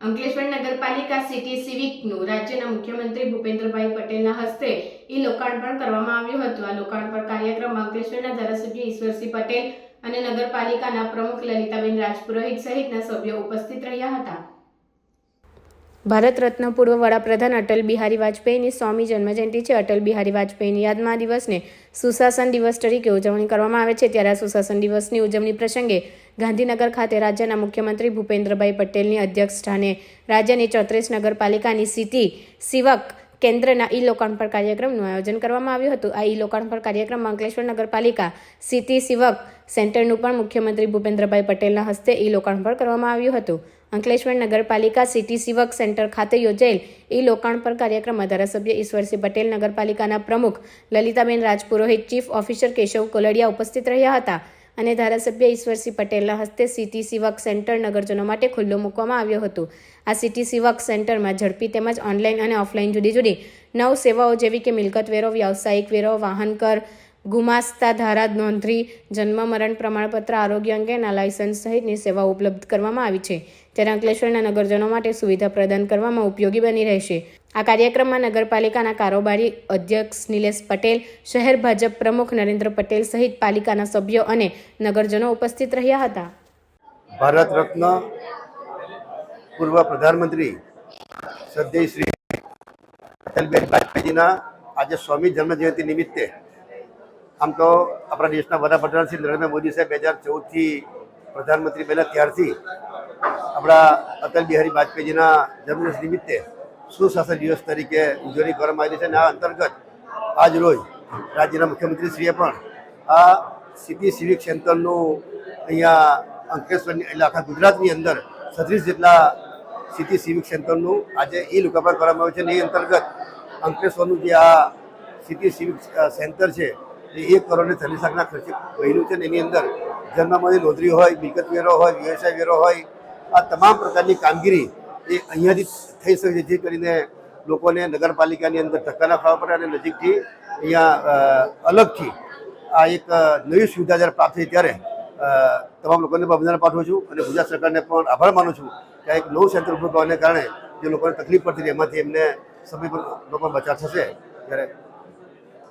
અંકલેશ્વર નગરપાલિકા સિટી સિવિકનું રાજ્યના મુખ્યમંત્રી ભૂપેન્દ્રભાઈ પટેલના હસ્તે એ લોકાર્પણ કરવામાં આવ્યું હતું. આ લોકાર્પણ કાર્યક્રમમાં અંકલેશ્વરના ધારાસભ્ય ઈશ્વરસિંહ પટેલ અને નગરપાલિકાના પ્રમુખ લલિતાબેન રાજપુરોહિત સહિતના સભ્યો ઉપસ્થિત રહ્યા હતા. ભારત રત્ન પૂર્વ વડાપ્રધાન અટલ બિહારી વાજપેયીની સોમી જન્મજયંતિ છે. અટલ બિહારી વાજપેયીની યાદમાં દિવસને સુશાસન દિવસ તરીકે ઉજવણી કરવામાં આવે છે. ત્યારે આ સુશાસન દિવસની ઉજવણી પ્રસંગે ગાંધીનગર ખાતે રાજ્યના મુખ્યમંત્રી ભૂપેન્દ્રભાઈ પટેલની અધ્યક્ષ સ્થાને રાજ્યની ચોત્રીસ નગરપાલિકાની સિટી સિવક કેન્દ્રના ઈ લોકાર્પણ કાર્યક્રમનું આયોજન કરવામાં આવ્યું હતું. આ ઈ લોકાર્પણ કાર્યક્રમમાં અંકલેશ્વર નગરપાલિકા, સિટી સિવક, સેન્ટરનું પણ મુખ્યમંત્રી ભૂપેન્દ્રભાઈ પટેલના હસ્તે ઈ લોકાર્પણ કરવામાં આવ્યું હતું. અંકલેશ્વર નગરપાલિકા, સિટી સિવક સેન્ટર ખાતે યોજાયેલ ઈ લોકાર્પણ કાર્યક્રમમાં ધારાસભ્ય ઈશ્વરસિંહ પટેલ, નગરપાલિકાના પ્રમુખ લલિતાબેન રાજપુરોહિત, ચીફ ઓફિસર કેશવ કોલડિયા ઉપસ્થિત રહ્યા હતા. અને ધારાસભ્ય ઈશ્વરસિંહ પટેલના હસ્તે સિટી સિવક સેન્ટર નગરજનો માટે ખુલ્લું મૂકવામાં આવ્યું હતું. આ સિટી સિવક સેન્ટરમાં ઝડપી તેમજ ઓનલાઈન અને ઓફલાઈન જુદી જુદી નવ સેવાઓ જેવી કે મિલકત વેરો, વ્યાવસાયિક વેરો, વાહન કર, ગુમાસ્તા ધારા નોંધણી, જન્મ મરણ પ્રમાણપત્ર, આરોગ્ય અંગેના લાયસન્સ સહિતની સેવાઓ ઉપલબ્ધ કરવામાં આવી છે. ત્યારે અંકલેશ્વરના નગરજનો માટે સુવિધા પ્રદાન કરવામાં ઉપયોગી બની રહેશે. આ કાર્યક્રમમાં નગરપાલિકાના કારોબારી અધ્યક્ષ નિલેશ પટેલ, શહેર ભાજપ પ્રમુખ નરેન્દ્ર પટેલ સહિત પાલિકાના સભ્યો અને નગરજનો ઉપસ્થિત રહ્યા હતા. ભારત રત્ન પૂર્વ પ્રધાનમંત્રી શ્રદ્ધેય શ્રી અટલબેન વાજપેયીજીના આજે સ્વામી જન્મજયંતિ નિમિત્તે આમ તો આપણા દેશના વડાપ્રધાન શ્રી નરેન્દ્ર મોદી સાહેબ બે હજાર ચૌદથી પ્રધાનમંત્રી બન્યા ત્યારથી આપણા અટલ બિહારી વાજપેયીજીના જન્મદિવસ નિમિત્તે સુશાસન દિવસ તરીકે ઉજવણી કરવામાં આવી છે અને આ અંતર્ગત આજ રોજ રાજ્યના મુખ્યમંત્રીશ્રીએ પણ આ સિટી સિવિક સેન્ટરનું અહીંયા અંકલેશ્વરની, એટલે આખા ગુજરાતની અંદર છત્રીસ જેટલા સિટી સિવિક સેન્ટરનું આજે એ લોકાર્પણ કરવામાં આવ્યું છે અને એ અંતર્ગત અંકલેશ્વરનું જે આ સિટી સિવિક સેન્ટર છે, એ એક કરોડ ચાલીસ લાખના ખર્ચે બન્યું છે ને એની અંદર જન્મમાંથી નોંધણી હોય, મિલકત વેરો હોય, વ્યવસાય વેરો હોય, આ તમામ પ્રકારની કામગીરી એ અહીંયાથી થઈ શકે છે, જે કરીને લોકોને નગરપાલિકાની અંદર ધક્કા ના ખાવા પડે અને નજીકથી અહીંયા અલગથી આ એક નવી સુવિધા જ્યારે પ્રાપ્ત થઈ ત્યારે તમામ લોકોને પણ અભિનંદન પાઠવું છું અને ગુજરાત સરકારને પણ આભાર માનું છું કે એક નવું સેન્ટર ઊભું કરવાને કારણે જે લોકોને તકલીફ પડતી હતી, એમાંથી એમને સમય પર લોકો બચાવ થશે ત્યારે